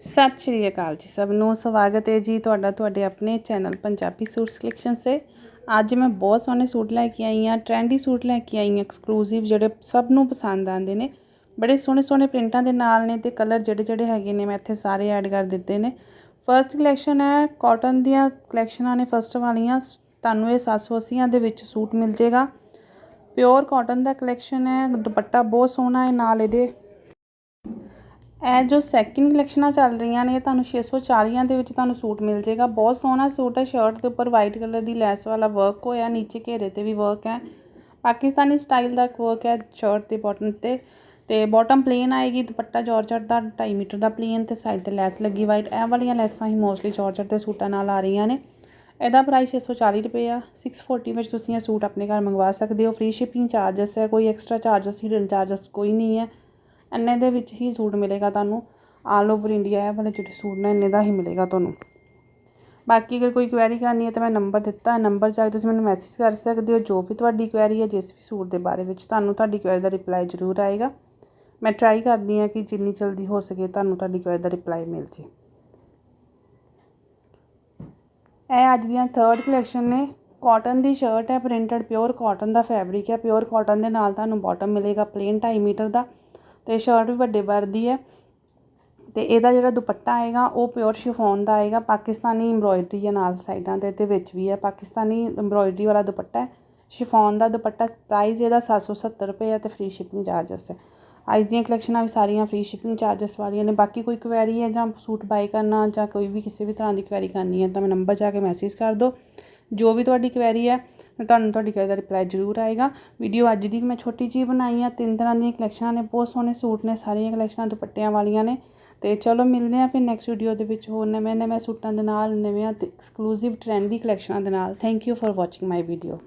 ਸਤਿ ਸ਼੍ਰੀ ਅਕਾਲ ਜੀ ਸਭ ਨੂੰ। ਸਵਾਗਤ ਹੈ ਜੀ ਤੁਹਾਡਾ ਤੁਹਾਡੇ ਆਪਣੇ ਚੈਨਲ ਪੰਜਾਬੀ ਸੂਟ ਸਿਲੈਕਸ਼ਨ ਸੇ ਅੱਜ ਮੈਂ ਬਹੁਤ ਸੋਹਣੇ ਸੂਟ ਲੈ ਕੇ ਆਈ ਹਾਂ, ਟ੍ਰੈਂਡੀ ਸੂਟ ਲੈ ਕੇ ਆਈ ਹਾਂ ਐਕਸਕਲੂਸਿਵ ਜਿਹੜੇ ਸਭ ਨੂੰ ਪਸੰਦ ਆਉਂਦੇ ਨੇ। ਬੜੇ ਸੋਹਣੇ ਸੋਹਣੇ ਪ੍ਰਿੰਟਾਂ ਦੇ ਨਾਲ ਨੇ ਤੇ ਕਲਰ ਜਿਹੜੇ ਜਿਹੜੇ ਹੈਗੇ ਨੇ ਮੈਂ ਇੱਥੇ ਸਾਰੇ ਐਡ ਕਰ ਦਿੱਤੇ ਨੇ। ਫਰਸਟ ਕਲੈਕਸ਼ਨ ਹੈ ਕਾਟਨ ਦੀਆਂ ਕਲੈਕਸ਼ਨਾਂ ਨੇ ਫਸਟ ਵਾਲੀਆਂ। ਤੁਹਾਨੂੰ ਇਹ 780 ਦੇ ਵਿੱਚ ਸੂਟ ਮਿਲ ਜੇਗਾ ਪਿਓਰ ਕਾਟਨ ਦਾ ਕਲੈਕਸ਼ਨ ਹੈ, ਦੁਪੱਟਾ ਬਹੁਤ ਸੋਹਣਾ ਹੈ, ਨਾਲ ਇਹਦੇ ਇਹ ਜੋ ਸੈਕਿੰਡ ਕਲੈਕਸ਼ਨਾਂ ਚੱਲ ਰਹੀਆਂ ਨੇ ਤੁਹਾਨੂੰ 640 ਦੇ ਵਿੱਚ ਤੁਹਾਨੂੰ ਸੂਟ ਮਿਲ ਜਾਏਗਾ। ਬਹੁਤ ਸੋਹਣਾ ਸੂਟ ਹੈ ਸ਼ਰਟ ਦੇ ਉੱਪਰ ਵਾਈਟ ਕਲਰ ਦੀ ਲੈਸ ਵਾਲਾ ਵਰਕ ਹੋਇਆ, ਨੀਚੇ ਘੇਰੇ ਤੇ ਵੀ ਵਰਕ ਹੈ। ਪਾਕਿਸਤਾਨੀ ਸਟਾਈਲ ਦਾ ਵਰਕ ਹੈ ਸ਼ਰਟ ਦੇ ਬਾਟਮ ਤੇ। ਤੇ ਬਾਟਮ ਪਲੇਨ ਆਏਗੀ, ਦੁਪੱਟਾ ਜਾਰਜਟ ਦਾ 2.5 ਮੀਟਰ ਦਾ ਪਲੇਨ ਤੇ ਸਾਈਡ ਤੇ ਲੈਸ ਲੱਗੀ ਵਾਈਟ ਇਹ ਵਾਲੀਆਂ ਲੈਸਾਂ ਹੀ ਮੋਸਟਲੀ ਜਾਰਜਟ ਦੇ ਸੂਟਾਂ ਨਾਲ ਆ ਰਹੀਆਂ ਨੇ। ਇਹਦਾ ਪ੍ਰਾਈਸ 640 ਰੁਪਏ ਆ। 640 ਵਿੱਚ ਤੁਸੀਂ ਇਹ ਸੂਟ ਆਪਣੇ ਘਰ ਮੰਗਵਾ ਸਕਦੇ ਹੋ। ਫ੍ਰੀ ਸ਼ਿਪਿੰਗ ਚਾਰजेस ਹੈ, ਕੋਈ ਐਕਸਟਰਾ ਚਾਰजेस ਹਿਡਨ ਚਾਰजेस ਕੋਈ ਨਹੀਂ ਹੈ। ਇੰਨੇ ਦੇ ਵਿੱਚ ਹੀ ਸੂਟ ਮਿਲੇਗਾ ਤੁਹਾਨੂੰ ਆਲ ਓਵਰ ਇੰਡੀਆ ਇਹ ਵਾਲੇ ਜਿਹੜੇ ਸੂਟ ਨੇ, ਇੰਨੇ ਦਾ ਹੀ ਮਿਲੇਗਾ ਤੁਹਾਨੂੰ। ਬਾਕੀ ਅਗਰ ਕੋਈ ਕੁਐਰੀ ਕਰਨੀ ਹੈ ਤਾਂ ਮੈਂ ਨੰਬਰ ਦਿੱਤਾ ਨੰਬਰ ਜਾ ਕੇ ਤੁਸੀਂ ਮੈਨੂੰ ਮੈਸੇਜ ਕਰ ਸਕਦੇ ਹੋ, ਜੋ ਵੀ ਤੁਹਾਡੀ ਕੁਐਰੀ ਹੈ, ਜਿਸ ਵੀ ਸੂਟ ਦੇ ਬਾਰੇ ਵਿੱਚ ਤੁਹਾਨੂੰ ਤੁਹਾਡੀ ਕੁਐਰੀ ਦਾ ਰਿਪਲਾਈ ਜ਼ਰੂਰ ਆਏਗਾ। ਮੈਂ ਟਰਾਈ ਕਰਦੀ ਹਾਂ ਕਿ ਜਿੰਨੀ ਜਲਦੀ ਹੋ ਸਕੇ ਤੁਹਾਨੂੰ ਤੁਹਾਡੀ ਕੁਐਰੀ ਦਾ ਰਿਪਲਾਈ ਮਿਲ ਜੇ। ਇਹ ਅੱਜ ਦੀਆਂ ਥਰਡ ਕਲੈਕਸ਼ਨ ਨੇ। ਕਾਟਨ ਦੀ ਸ਼ਰਟ ਹੈ ਪ੍ਰਿੰਟਡ ਪਿਓਰ ਕਾਟਨ ਦਾ ਫੈਬਰਿਕ ਹੈ। ਪਿਓਰ ਕਾਟਨ ਦੇ ਨਾਲ ਤੁਹਾਨੂੰ ਬਾਟਮ ਮਿਲੇਗਾ ਪਲੇਨ 2.5 ਮੀਟਰ ਦਾ। ਅਤੇ ਸ਼ਰਟ ਵੀ ਵੱਡੇ ਬਰ ਦੀ ਹੈ। ਅਤੇ ਇਹਦਾ ਜਿਹੜਾ ਦੁਪੱਟਾ ਆਏਗਾ, ਉਹ ਪਿਓਰ ਸ਼ਿਫੋਨ ਦਾ ਆਏਗਾ। ਪਾਕਿਸਤਾਨੀ ਐਮਬਰੋਇਡਰੀ ਹੈ ਨਾਲ ਸਾਈਡਾਂ 'ਤੇ ਅਤੇ ਵਿੱਚ ਵੀ ਹੈ। ਪਾਕਿਸਤਾਨੀ ਐਮਬਰੋਇਡਰੀ ਵਾਲਾ ਦੁਪੱਟਾ ਹੈ। ਸ਼ਿਫੋਨ ਦਾ ਦੁਪੱਟਾ ਪ੍ਰਾਈਸ ਇਹਦਾ 770 ਰੁਪਏ ਹੈ ਅਤੇ ਫ੍ਰੀ ਸ਼ਿਪਿੰਗ ਚਾਰਜਸ ਹੈ। ਅੱਜ ਦੀਆਂ ਕਲੈਕਸ਼ਨਾਂ ਵੀ ਸਾਰੀਆਂ ਫ੍ਰੀ ਸ਼ਿਪਿੰਗ ਚਾਰਜਸ ਵਾਲੀਆਂ ਨੇ। ਬਾਕੀ ਕੋਈ ਕੁਐਰੀ ਹੈ ਜਾਂ ਸੂਟ ਬਾਈ ਕਰਨਾ ਜਾਂ ਕੋਈ ਵੀ ਕਿਸੇ ਵੀ ਤਰ੍ਹਾਂ ਦੀ ਕੁਐਰੀ ਕਰਨੀ ਹੈ ਤਾਂ ਮੈਂ ਨੰਬਰ ਜਾ ਕੇ ਮੈਸੇਜ ਕਰ ਦਿਓ। ਜੋ ਵੀ ਤੁਹਾਡੀ ਕੁਐਰੀ ਹੈ ਤੁਹਾਨੂੰ ਤੁਹਾਡੀ ਕੁਐਰੀ ਦਾ ਰਿਪਲਾਈ ਜ਼ਰੂਰ ਆਏਗਾ। ਵੀਡੀਓ ਅੱਜ ਦੀ ਮੈਂ ਛੋਟੀ ਜਿਹੀ ਬਣਾਈ ਆ, ਤਿੰਨ ਤਰ੍ਹਾਂ ਦੀਆਂ ਕਲੈਕਸ਼ਨਾਂ ਨੇ, ਬਹੁਤ ਸੋਹਣੇ ਸੂਟ ਨੇ, ਸਾਰੀਆਂ ਕਲੈਕਸ਼ਨਾਂ ਦੁਪੱਟਿਆਂ ਵਾਲੀਆਂ ਨੇ। ਤੇ ਚਲੋ ਮਿਲਦੇ ਆ ਫਿਰ ਨੈਕਸਟ ਵੀਡੀਓ ਦੇ ਵਿੱਚ ਹੋਰ ਨਵੇਂ ਨਵੇਂ ਸੂਟਾਂ ਦੇ ਨਾਲ ਨਵੇਂ ਤੇ ਐਕਸਕਲੂਸਿਵ ਟ੍ਰੈਂਡੀ ਕਲੈਕਸ਼ਨਾਂ ਦੇ ਨਾਲ। Thank you for watching my video